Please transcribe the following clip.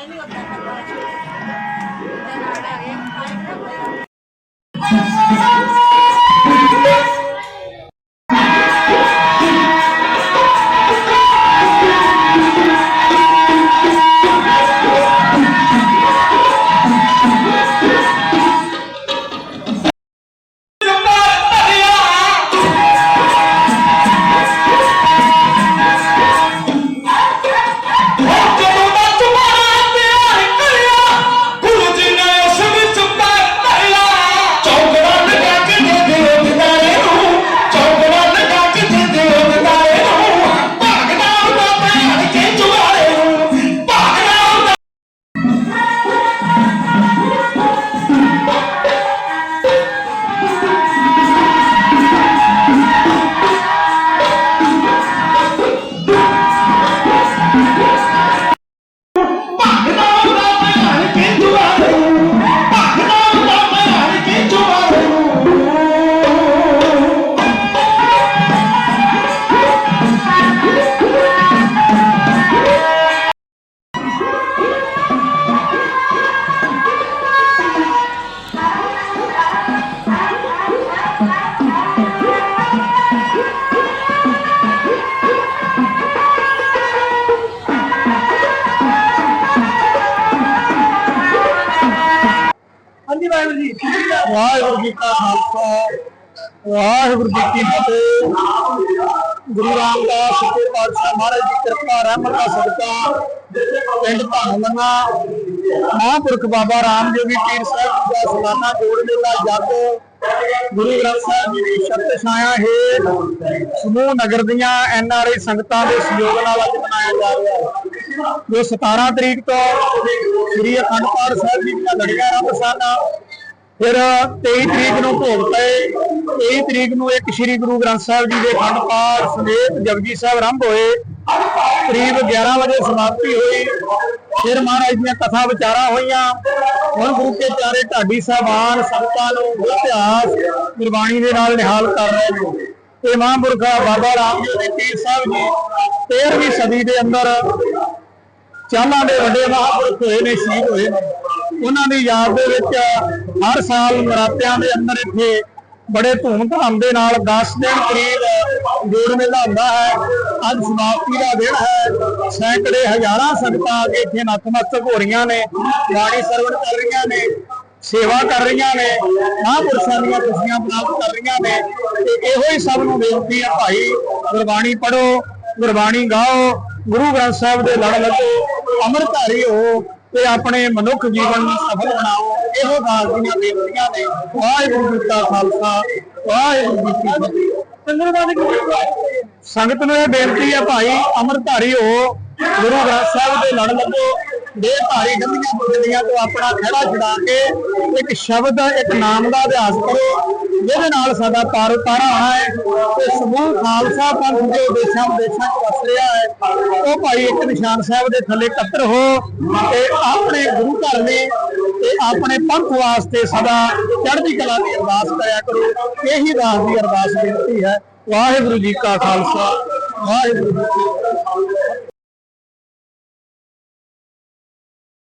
đấy, nhưng mà cần phải chú ý. Đây là đây, em thấy rất là Waheguru ji Waheguru ji ਕਾ ਖਾਲਸਾ, ਵਾਹਿਗੁਰੂ ਜੀ ਕੀ ਫਤਿਹ। ਗੁਰੂ ਰਾਮਦਾਸ ਸੱਚੇ ਪਾਤਸ਼ਾਹ ਮਹਾਰਾਜ ਦੀ ਕਿਰਪਾ, ਰਹਿਮਤ ਦਾ ਸਦਕਾ ਪਿੰਡ ਧੰਨਲੰਗਾ ਮਹਾਂਪੁਰਖ ਬਾਬਾ ਰਾਮਜੋਗੀ ਪੀਰ ਸਾਹਿਬ ਦਾ ਸਾਲਾਨਾ ਜੋੜ ਮੇਲਾ ਜੱਗ, ਗੁਰੂ ਗ੍ਰੰਥ ਸਾਹਿਬ ਜੀ ਦੀ ਸ਼ਬਦ ਛਾਇਆ ਹੇਠ ਸਮੂਹ ਨਗਰ ਦੀਆਂ ਐਨ ਆਰ ਆਈ ਸੰਗਤਾਂ ਦੇ ਸਹਿਯੋਗ ਨਾਲ ਅੱਜ ਮਨਾਇਆ ਜਾ ਰਿਹਾ ਹੈ। ਜੋ 17 ਤਰੀਕ ਤੋਂ ਸ੍ਰੀ ਅਖੰਡ ਪਾਠ ਸਾਹਿਬ ਜੀ ਦੀਆਂ ਲੜੀਆਂ ਆਰੰਭ ਸਨ ਫਿਰ 23 ਤਰੀਕ ਨੂੰ ਭੋਗ ਪਏ। 23 ਤਰੀਕ ਨੂੰ ਇੱਕ ਸ੍ਰੀ ਗੁਰੂ ਗ੍ਰੰਥ ਸਾਹਿਬ ਜੀ ਦੇ ਖੰਡ ਪਾਠ ਸਮੇਤ ਜਪਜੀ ਸਾਹਿਬ ਆਰੰਭ ਹੋਏ। ਕਰੀਬ 11 ਵਜੇ ਸਮਾਪਤੀ ਹੋਈ। ਫਿਰ ਮਹਾਰਾਜ ਦੀਆਂ ਕਥਾ ਵਿਚਾਰਾਂ ਹੋਈਆਂ। ਹੁਣ ਗੁਰੂ ਕੇ ਚਾਰੇ ਢਾਡੀ ਸਾਹਿਬਾਨ ਸੰਤਾਂ ਨੂੰ ਇਤਿਹਾਸ, ਗੁਰਬਾਣੀ ਦੇ ਨਾਲ ਨਿਹਾਲ ਕਰ ਰਹੇ ਨੇ। ਤੇ ਮਹਾਂਪੁਰਖਾ ਬਾਬਾ ਰਾਮਜੀਤ ਜੀ ਪੀਰ ਸਾਹਿਬ ਜੀ 13ਵੀਂ ਸਦੀ ਦੇ ਅੰਦਰ ਚਾਲਾਂ ਦੇ ਵੱਡੇ ਮਹਾਂਪੁਰਖ ਹੋਏ ਨੇ, ਸ਼ਹੀਦ ਹੋਏ ਨੇ। ਉਹਨਾਂ ਦੀ ਯਾਦ ਦੇ ਵਿੱਚ ਹਰ ਸਾਲ ਨਰਾਤਿਆਂ ਦੇ ਅੰਦਰ ਇੱਥੇ ਬੜੇ ਧੂਮ ਧਾਮ ਦੇ ਨਾਲ 10 ਦਿਨ ਕਰੀਬ ਜੋੜ ਮੇਲਾ ਹੁੰਦਾ ਹੈ। ਅੱਜ ਸਮਾਪਤੀ ਦਾ ਦਿਨ ਹੈ। ਸੈਂਕੜੇ ਹਜ਼ਾਰਾਂ ਸੰਗਤਾਂ ਆ ਇੱਥੇ ਨਤਮਸਤਕ ਹੋ ਰਹੀਆਂ ਨੇ, ਬਾਣੀ ਸਰਵਣ ਕਰ ਰਹੀਆਂ ਨੇ, ਸੇਵਾ ਕਰ ਰਹੀਆਂ ਨੇ, ਮਹਾਂਪੁਰਸ਼ਾਂ ਦੀਆਂ ਖੁਸ਼ੀਆਂ ਪ੍ਰਾਪਤ ਕਰ ਰਹੀਆਂ ਨੇ। ਤੇ ਇਹੋ ਹੀ ਸਭ ਨੂੰ ਬੇਨਤੀ ਹੈ ਭਾਈ, ਗੁਰਬਾਣੀ ਪੜੋ ਗੁਰਬਾਣੀ ਗਾਓ, ਗੁਰੂ ਗ੍ਰੰਥ ਸਾਹਿਬ ਦੇ ਲੜ ਲੱਗੋ, ਅੰਮ੍ਰਿਤਧਾਰੀ ਹੋ ਤੇ ਆਪਣੇ ਮਨੁੱਖ ਜੀਵਨ ਨੂੰ ਸਫਲ ਬਣਾਓ। ਇਹੋ ਦਾਸ ਦੀਆਂ ਬੇਨਤੀਆਂ ਨੇ। ਵਾਹਿਗੁਰੂ ਜੀ ਕਾ ਖਾਲਸਾ ਵਾਹਿਗੁਰੂ ਜੀ ਕੀ ਫਤਿਹ। ਸੰਗਤ ਦਾ ਕੀ ਸੰਗਤ ਨੂੰ ਇਹ ਬੇਨਤੀ ਹੈ ਭਾਈ ਅੰਮ੍ਰਿਤਧਾਰੀ ਹੋ ਗੁਰੂ ਗ੍ਰੰਥ ਸਾਹਿਬ ਦੇ ਲੜ ਲੱਗੋ। ਦੇ ਭਾਰੀ ਗੰਦੀਆਂ ਬੁੱਧੀਆਂ ਤੋਂ ਆਪਣਾ ਖੜਾ ਛਡਾ ਕੇ ਇੱਕ ਸ਼ਬਦ, ਇੱਕ ਨਾਮ ਦਾ ਅਭਿਆਸ ਕਰੋ, ਜਿਹਦੇ ਨਾਲ ਸਾਡਾ ਤਾਰ ਤਾਰਾ ਆਣਾ ਹੈ। ਤੇ ਸਮੂਹ ਖਾਲਸਾ ਪੰਥ ਜੋ ਦੇਸ਼ਾਂ ਵਿਦੇਸ਼ਾਂ 'ਚ ਵਸ ਰਿਹਾ ਹੈ, ਉਹ ਭਾਈ ਇੱਕ ਨਿਸ਼ਾਨ ਸਾਹਿਬ ਦੇ ਥੱਲੇ ਇਕੱਤਰ ਹੋ ਤੇ ਆਪਣੇ ਗੁਰੂ ਘਰ ਲਈ ਤੇ ਆਪਣੇ ਪੰਥ ਵਾਸਤੇ ਸਦਾ ਚੜ੍ਹਦੀ ਕਲਾ ਦੀ ਅਰਦਾਸ ਕਰਿਆ ਕਰੋ। ਇਹੀ ਦਾਸ ਦੀ ਅਰਦਾਸ ਬੇਨਤੀ ਹੈ। ਵਾਹਿਗੁਰੂ ਜੀ ਕਾ ਖਾਲਸਾ, ਵਾਹਿਗੁਰੂ ਜੀ ਕੀ ਫਤਿਹ।